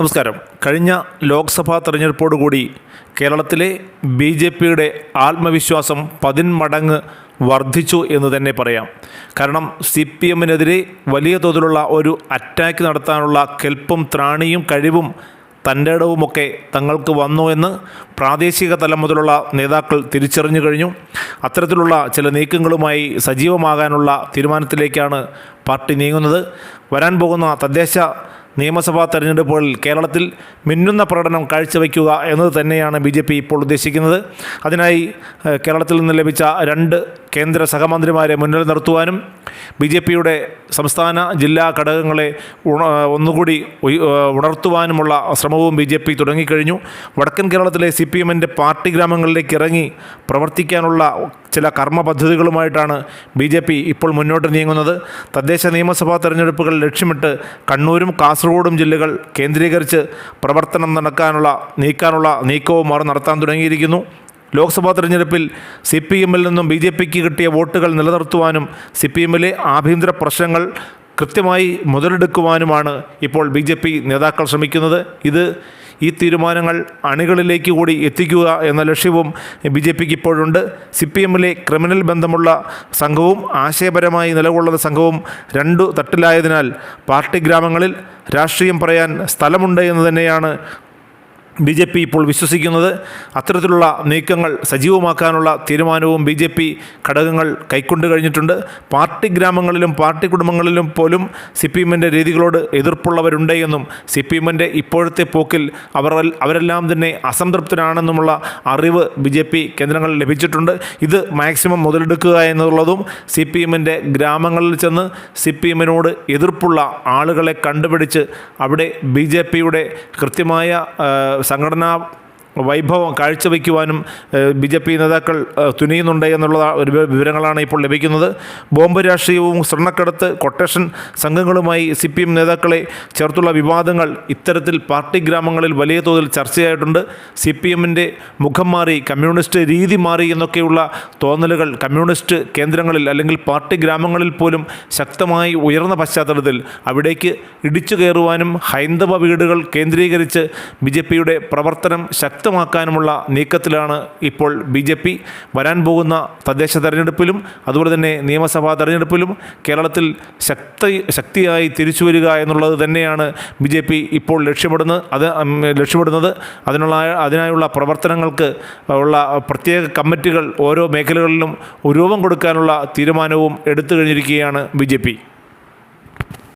നമസ്കാരം. കഴിഞ്ഞ ലോക്സഭാ തെരഞ്ഞെടുപ്പോടുകൂടി കേരളത്തിലെ ബി ജെ പിയുടെ ആത്മവിശ്വാസം പതിന്മടങ്ങ് വർദ്ധിച്ചു എന്ന് തന്നെ പറയാം. കാരണം സി പി എമ്മിനെതിരെ വലിയ തോതിലുള്ള ഒരു അറ്റാക്ക് നടത്താനുള്ള കെൽപ്പും ത്രാണിയും കഴിവും തന്റെ ഇടവുമൊക്കെ തങ്ങൾക്ക് വന്നു എന്ന് പ്രാദേശിക തലം മുതലുള്ള നേതാക്കൾ തിരിച്ചറിഞ്ഞു കഴിഞ്ഞു. അത്തരത്തിലുള്ള ചില നീക്കങ്ങളുമായി സജീവമാകാനുള്ള തീരുമാനത്തിലേക്കാണ് പാർട്ടി നീങ്ങുന്നത്. വരാൻ പോകുന്ന തദ്ദേശ നിയമസഭാ തെരഞ്ഞെടുപ്പുകളിൽ കേരളത്തിൽ മിന്നുന്ന പ്രകടനം കാഴ്ചവെക്കുക എന്നത് തന്നെയാണ് ബി ജെ പി ഇപ്പോൾ ഉദ്ദേശിക്കുന്നത്. അതിനായി കേരളത്തിൽ നിന്ന് ലഭിച്ച രണ്ട് കേന്ദ്ര സഹമന്ത്രിമാരെ മുന്നിൽ നിർത്തുവാനും ബി ജെ പിയുടെ സംസ്ഥാന ജില്ലാ ഘടകങ്ങളെ ഒന്നുകൂടി ഉണർത്തുവാനുമുള്ള ശ്രമവും ബി ജെ പി തുടങ്ങിക്കഴിഞ്ഞു. വടക്കൻ കേരളത്തിലെ സി പി എമ്മിന്റെ പാർട്ടി ഗ്രാമങ്ങളിലേക്ക് ഇറങ്ങി പ്രവർത്തിക്കാനുള്ള ചില കർമ്മ പദ്ധതികളുമായിട്ടാണ് ബി ജെ പി ഇപ്പോൾ മുന്നോട്ട് നീങ്ങുന്നത്. തദ്ദേശ നിയമസഭാ തെരഞ്ഞെടുപ്പുകൾ ലക്ഷ്യമിട്ട് കണ്ണൂരും കാസർഗോഡും ജില്ലകൾ കേന്ദ്രീകരിച്ച് പ്രവർത്തനം നടക്കാനുള്ള നീക്കാനുള്ള നീക്കവും അവർ നടത്താൻ തുടങ്ങിയിരിക്കുന്നു. ലോക്സഭാ തെരഞ്ഞെടുപ്പിൽ സി പി എമ്മിൽ നിന്നും ബി ജെ പിക്ക് കിട്ടിയ വോട്ടുകൾ നിലനിർത്തുവാനും സി പി എമ്മിലെ ആഭ്യന്തര പ്രശ്നങ്ങൾ കൃത്യമായി മുതലെടുക്കുവാനുമാണ് ഇപ്പോൾ ബി ജെ പി നേതാക്കൾ ശ്രമിക്കുന്നത്. ഇത് ഈ തീരുമാനങ്ങൾ അണികളിലേക്ക് കൂടി എത്തിക്കുക എന്ന ലക്ഷ്യവും ബി ജെ പിക്ക് ഇപ്പോഴുണ്ട്. സി പി എമ്മിലെ ക്രിമിനൽ ബന്ധമുള്ള സംഘവും ആശയപരമായി നിലകൊള്ളുന്ന സംഘവും രണ്ടു തട്ടിലായതിനാൽ പാർട്ടി ഗ്രാമങ്ങളിൽ രാഷ്ട്രീയം പറയാൻ സ്ഥലമുണ്ട് എന്ന് തന്നെയാണ് ബി ജെ പി ഇപ്പോൾ വിശ്വസിക്കുന്നത് അത്തരത്തിലുള്ള നീക്കങ്ങൾ സജീവമാക്കാനുള്ള തീരുമാനവും ബി ജെ പി ഘടകങ്ങൾ കൈക്കൊണ്ട് കഴിഞ്ഞിട്ടുണ്ട്. പാർട്ടി ഗ്രാമങ്ങളിലും പാർട്ടി കുടുംബങ്ങളിലും പോലും സി പി എമ്മിന്റെ രീതികളോട് എതിർപ്പുള്ളവരുണ്ട് എന്നും സി പി എമ്മിന്റെ ഇപ്പോഴത്തെ പോക്കിൽ അവർ അവരെല്ലാം തന്നെ അസംതൃപ്തരാണെന്നുമുള്ള അറിവ് ബി ജെ പി കേന്ദ്രങ്ങളിൽ ലഭിച്ചിട്ടുണ്ട്. ഇത് മാക്സിമം മുതലെടുക്കുക എന്നുള്ളതും സി പി എമ്മിന്റെ ഗ്രാമങ്ങളിൽ ചെന്ന് സി പി എമ്മിനോട് എതിർപ്പുള്ള ആളുകളെ കണ്ടുപിടിച്ച് അവിടെ ബി ജെ പിയുടെ കൃത്യമായ സംഘടനാ വൈഭവം കാഴ്ചവെക്കുവാനും ബി ജെ പി നേതാക്കൾ തുനിയുന്നുണ്ട് എന്നുള്ള ഒരു വിവരങ്ങളാണ് ഇപ്പോൾ ലഭിക്കുന്നത്. ബോംബ് രാഷ്ട്രീയവും സ്വർണക്കടത്ത് കൊട്ടേഷൻ സംഘങ്ങളുമായി സി പി എം നേതാക്കളെ ചേർത്തുള്ള വിവാദങ്ങൾ ഇത്തരത്തിൽ പാർട്ടി ഗ്രാമങ്ങളിൽ വലിയ തോതിൽ ചർച്ചയായിട്ടുണ്ട്. സി പി എമ്മിന്റെ മുഖം മാറി കമ്മ്യൂണിസ്റ്റ് രീതി മാറി എന്നൊക്കെയുള്ള തോന്നലുകൾ കമ്മ്യൂണിസ്റ്റ് കേന്ദ്രങ്ങളിൽ അല്ലെങ്കിൽ പാർട്ടി ഗ്രാമങ്ങളിൽ പോലും ശക്തമായി ഉയർന്ന പശ്ചാത്തലത്തിൽ അവിടേക്ക് ഇടിച്ചു കയറുവാനും ഹൈന്ദവ വീടുകൾ കേന്ദ്രീകരിച്ച് ബി ജെ പിയുടെ പ്രവർത്തനം ശക്തമാക്കാനുമുള്ള നീക്കത്തിലാണ് ഇപ്പോൾ ബി ജെ പി വരാൻ പോകുന്ന തദ്ദേശ തെരഞ്ഞെടുപ്പിലും അതുപോലെ തന്നെ നിയമസഭാ തെരഞ്ഞെടുപ്പിലും കേരളത്തിൽ ശക്തി ശക്തിയായി തിരിച്ചു വരിക എന്നുള്ളത് തന്നെയാണ് ബി ജെ പി ഇപ്പോൾ ലക്ഷ്യമിടുന്നത് അത് ലക്ഷ്യപ്പെടുന്നത് അതിനുള്ള അതിനായുള്ള പ്രവർത്തനങ്ങൾക്ക് ഉള്ള പ്രത്യേക കമ്മിറ്റികൾ ഓരോ മേഖലകളിലും രൂപം കൊടുക്കാനുള്ള തീരുമാനവും എടുത്തു കഴിഞ്ഞിരിക്കുകയാണ് ബി ജെ പി.